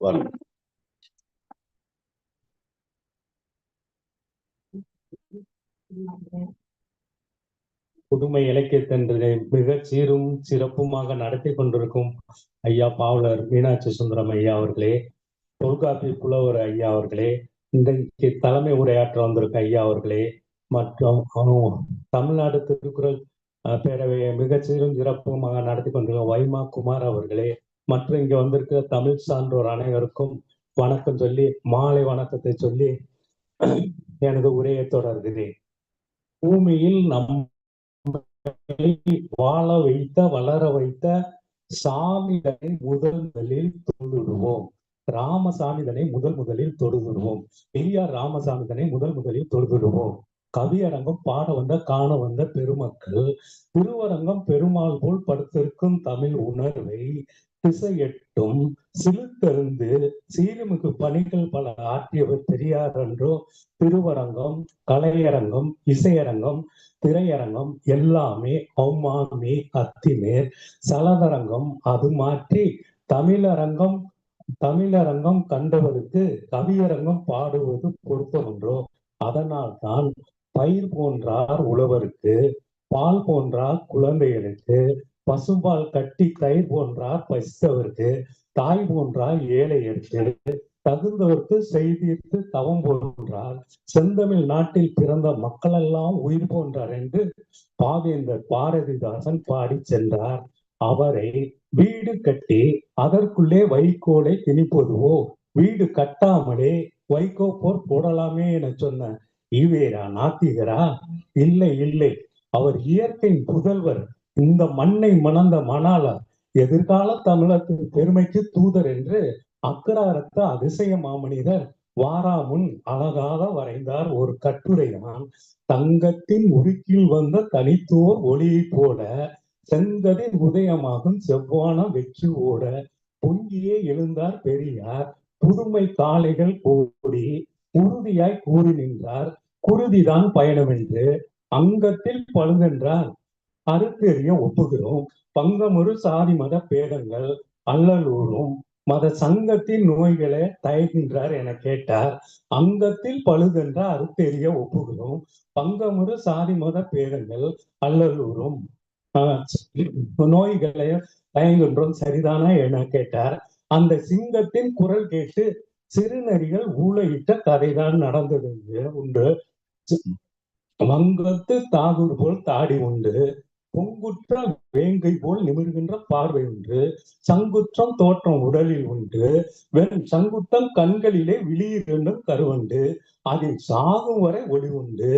வரும். புதுமை இலக்கியத்தன்றதை மிக சீரும் சிறப்புமாக நடத்தி கொண்டிருக்கும் ஐயா பாவலர் மீனாட்சி சுந்தரம் ஐயா அவர்களே தொல்காப்பி புலவர் ஐயா அவர்களே இன்றைக்கு தலைமை உரையாற்ற வந்திருக்க ஐயா அவர்களே மற்றும் தமிழ்நாடு திருக்குறள் பேரவையை மிக சீரும் சிறப்புமாக நடத்தி கொண்டிருக்க வைமா குமார் அவர்களே மற்றும் இங்க வந்திருக்கிற தமிழ் சான்றோர் அனைவருக்கும் வணக்கம் சொல்லி மாலை வணக்கத்தை சொல்லி எனது உரையை தொடர்கிறேன். பூமியில் நம் வாழ வைத்த வளர வைத்த சாமிதனை முதல் முதலில் தொழுவோம் ராமசாமிதனை முதல் முதலில் தொழுதுடுவோம். பெரியார் ராமசாமிதனை முதல் முதலில் தொழுதுடுவோம். கவியரங்கம் பாட வந்த காண வந்த பெருமக்கள் திருவரங்கம் பெருமாள் போல் படுத்திருக்கும் தமிழ் உணர்வை திசையெட்டும் சிலுத்தருந்து சீருமிகு பணிகள் பல ஆற்றியவர் பெரியார் என்றோ திருவரங்கம் கலையரங்கம் இசையரங்கம் திரையரங்கம் எல்லாமே அவ்மாமே அத்திமேர். சலதரங்கம் அது மாற்றி தமிழரங்கம் தமிழரங்கம் கண்டவருக்கு கவியரங்கம் பாடுவது பொருத்தமன்றோ? அதனால் தான் பயிர் போன்றார் உழவருக்கு பால் போன்றார் குழந்தைகளுக்கு பசும்பால் கட்டி தயிர் போன்றார் பசித்தவருக்கு தாய் போன்றார் ஏழையருக்கு தகுந்தவர்க்கு செய்தித்து தவம் போன்றார். செந்தமிழ் நாட்டில் பிறந்த மக்களெல்லாம் உயிர் போன்றார் என்று பாவேந்தர் பாரதிதாசன் பாடி சென்றார். அவரை வீடு கட்டி அதற்குள்ளே வைக்கோலை திணிப்பதுவோ வீடு கட்டாமலே வைகோ போர் போடலாமே என சொன்ன ஈவேரா நாத்திகரா இல்லை இல்லை அவர் இயற்கையின் புதல்வர் இந்த மண்ணை மணந்த மணால எதிர்கால தமிழகத்தின் பெருமைக்கு தூதர் என்று அக்கராரத்த அதிசய மாமனிதர் வாராமுன் அழகாக வரைந்தார் ஒரு கட்டுரைதான் தங்கத்தின் உருக்கில் வந்த தனித்துவ ஒளியை போல செங்கதி உதயமாகும் செவ்வான வெற்றி ஓட பொங்கியே எழுந்தார் பெரியார். புதுமை காளைகள் கூடி உறுதியாய் கூறி நின்றார். குருதிதான் பயணம் என்று அங்கத்தில் பழுதென்றார். அறுத்தெறிய ஒப்புகிறோம். பங்கமுறு சாதி மத பேதங்கள் அல்லலூரும் மத சங்கத்தின் நோய்களை தயகின்றார் என கேட்டார். அங்கத்தில் பழுதென்ற அறுத்தெறிய ஒப்புகிறோம். பங்கமுறு சாதி மத பேதங்கள் அல்லலூரும் ஆஹ் நோய்களை தயங்குன்றோம் சரிதானா என கேட்டார். அந்த சிங்கத்தின் குரல் கேட்டு சிறுநரிகள் ஊழையிட்ட கதைதான் நடந்தது உண்டு. வங்கத்து தாகூர் போல் தாடி உண்டு. பொங்குற்ற வேங்கை போல் நிமிர்கின்ற பார்வை உண்டு சங்குற்றம் தோற்றம் உடலில் உண்டு. வெறும் சங்குற்றம் கண்களிலே விழியிருந்தும் கருவுண்டு. அதில் சாகும் வரை ஒளி உண்டு.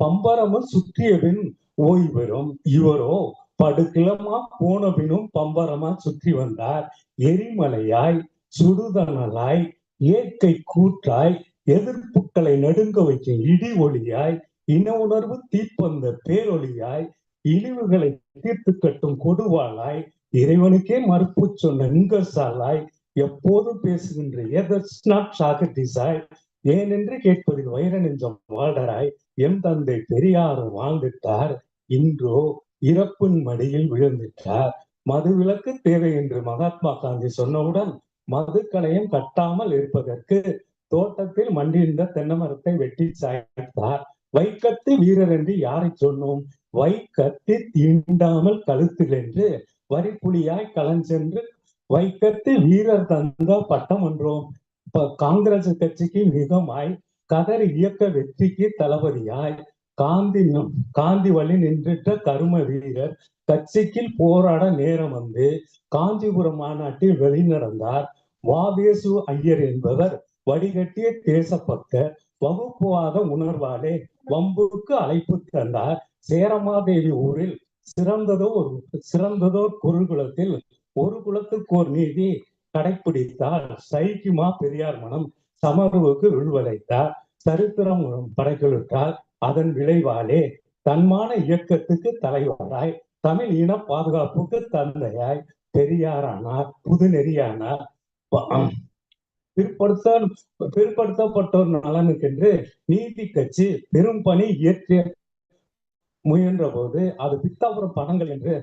பம்பரமும் சுற்றிய பின் ஓய்வு பெறும். இவரோ படுகிளமா போன பினும் பம்பரமா சுற்றி வந்தார். எரிமலையாய் சுடுதனலாய் இயற்கை கூற்றாய் எதிர்ப்புகளை நடுங்க வைக்கும் இடி ஒளியாய் இன உணர்வு தீப்பந்த பேரொளியாய் இழிவுகளை தீர்த்து கட்டும் கொடுவாளாய்? இறைவனுக்கே மறுப்பு சொன்ன இங்கசாலாய் எப்போதும் பேசுகின்ற எதர்ஸ் நாட் ஏனென்று கேட்பதில் வைர நெஞ்சம் வாழ்டராய். எம் தந்தை பெரியார் வாழ்ந்துட்டார். இன்றோ இறப்பின் மடியில் விழுந்துட்டார். மதுவிலக்கு தேவை என்று மகாத்மா காந்தி சொன்னவுடன் மதுக்களையும் கட்டாமல் இருப்பதற்கு தோட்டத்தில் மண்டியிருந்த தென்னை மரத்தை வெட்டி சாய்த்தார். வைக்கத்து வீரர் என்று யாரை சொன்னோம்? வைக்கத்து தீண்டாமல் கழுத்தில் என்று வரிப்புலியாய் கலஞ்சென்று வைக்கத்து வீரர் தந்த பட்டம் என்றோம் இப்ப காங்கிரஸ் கட்சிக்கு மிகமாய் கதர் இயக்க வெற்றிக்கு தளபதியாய் காந்தி காந்தி வழி நின்றுட்ட கரும வீரர் கட்சிக்கு போராட நேரம் வந்து காஞ்சிபுரம் மாநாட்டில் வெளிநடந்தார். வாவேசு ஐயர் என்பவர் வடிகட்டிய தேசப்பக்க வகுப்புவாத உணர்வாலே வம்புக்கு அழைப்பு தந்தார். சேரமாதேவி ஊரில் சிறந்ததோ ஒரு சிறந்ததோர் குருகுலத்தில் ஒரு குலத்துக்கு ஒரு நீதி கடைபிடித்தால் சைக்கிமா பெரியார் மனம் சமர்வுக்கு உள்வளைத்தார் சரித்திரம் படைக்கொடுத்தால் அதன் விளைவாலே தன்மான இயக்கத்துக்கு தலைவராய் தமிழ் இன பாதுகாப்புக்கு தந்தையாய் பெரியாரானார் புது நெறியானார் பிற்படுத்த பிற்படுத்தப்பட்டோர் நலனுக்கென்று நீதி கட்சி பெரும் பணி இயற்றிய முயன்ற போது அது பித்தாபுரம் பணங்கள் என்று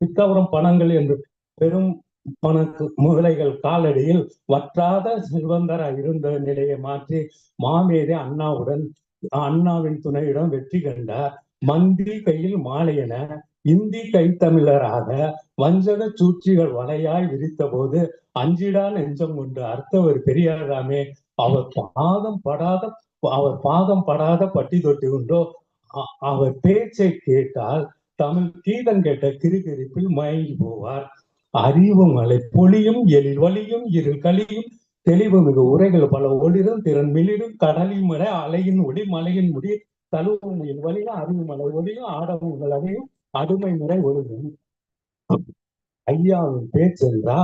பித்தாபுரம் பணங்கள் என்று பெரும் பணக்கு முதலைகள் காலடியில் வற்றாத செல்வந்தரா இருந்த நிலையை மாற்றி மாமேதை அண்ணாவுடன் அண்ணாவின் துணையுடன் வெற்றி கண்டார் மந்திரி கையில் மாலையென இந்தி கைத்தமிழராக வஞ்சக சூழ்ச்சிகள் வலையாய் விரித்த போது அஞ்சிடா நெஞ்சம் கொண்டு அர்த்தவர் பெரியாராமே அவர் பாதம் படாத அவர் பாதம் படாத பட்டி தொட்டி உண்டோ அவர் பேச்சை கேட்டால் தமிழ் கீதம் கேட்ட கிருகிருப்பில் மயங்கி போவார். அறிவு மலை பொழியும் எழில் வலியும் இருள் கலியும் தெளிவு மிகு உரைகள் பல ஒளிரும் திறன் மிளிரும் கடலின் மலை அலையின் ஒளி மலையின் முடி தழுவும் என் வழியும் அறிவு மலை ஒளியும் ஆடவங்கள் அதையும் அடுமை முறை ஒழுகும் ஐயாவின் பேச்சென்றா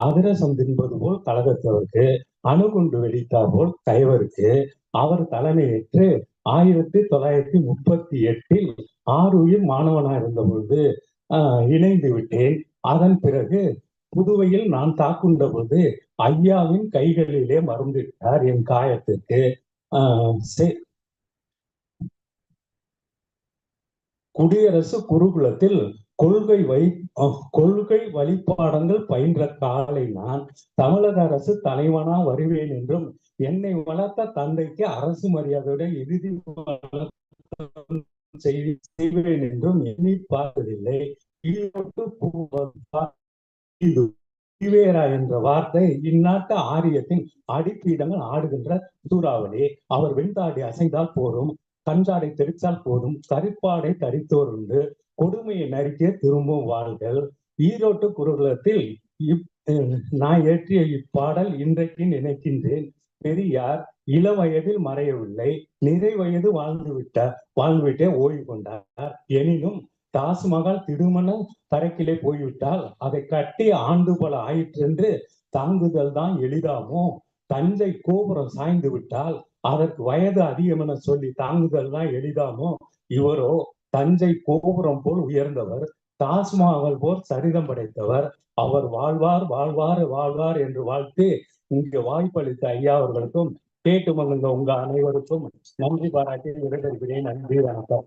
அதிரசம் தின்பது போல் கழகத்தவருக்கு அணுகுண்டு வெடித்தார் போல் கைவருக்கு அவர் தலைமையேற்று ஆயிரத்தி தொள்ளாயிரத்தி முப்பத்தி எட்டில் ஆறு உயிர் மாணவனா இருந்த பொழுது ஆஹ், இணைந்து விட்டேன். அதன் பிறகு புதுவையில் நான் தாக்குண்ட போது ஐயாவின் கைகளிலே மறந்துவிட்டார் என் காயத்திற்கு. ஆஹ், குடியரசு குருகுலத்தில் கொள்கை வை கொள்கை வழிபாடங்கள் பயின்ற காலை நான் தமிழக அரசு தலைவனா வருவேன் என்றும் என்னை வளர்த்த தந்தைக்கு அரசு மரியாதையுடன் இறுதி செய்தி- செய்வேன் என்றும் எண்ணி பார்த்ததில்லை. ஈவேரா என்ற வார்த்தை இந்நாட்டு ஆரியத்தின் அடிப்பீடங்கள் ஆடுகின்ற சூறாவளி. அவர் வெண்தாடி அசைந்தால் போதும் கஞ்சாடை தெரித்தால் போதும் கருப்பாடை தரித்தோர் உண்டு. கொடுமையை நறுக்கிய திரும்பும் வாள்கள் ஈரோட்டு குருகுலத்தில் இப் நான் ஏற்றிய இப்பாடல் இன்றைக்கு நினைக்கின்றேன். பெரியார் இள வயதில் மறையவில்லை நிறை வயது வாழ்ந்து விட்டார் வாழ்ந்துவிட்டே ஓய்வு கொண்டார் எனினும் தாஜ்மஹால் திருமணம் தரக்கிலே போய்விட்டால் அதை கட்டி ஆண்டு பல ஆயிற்றென்று தாங்குதல் தான் எளிதாமோ? தஞ்சை கோபுரம் சாய்ந்து விட்டால் அதற்கு வயது அதிகம் என சொல்லி தாங்குதல் தான் எளிதாமோ? இவரோ தஞ்சை கோபுரம் போல் உயர்ந்தவர் தாஜ்மஹால் போல் சரிதம் படைத்தவர். அவர் வாழ்வார் வாழ்வார் வாழ்வார் என்று வாழ்த்து இங்கு வாய்ப்பளித்த ஐயா அவர்களுக்கும் கேட்டு மகிழ்ந்த உங்க அனைவருக்கும் நன்றி பாராட்டி விடைபெறுகிறேன். நன்றி வணக்கம்.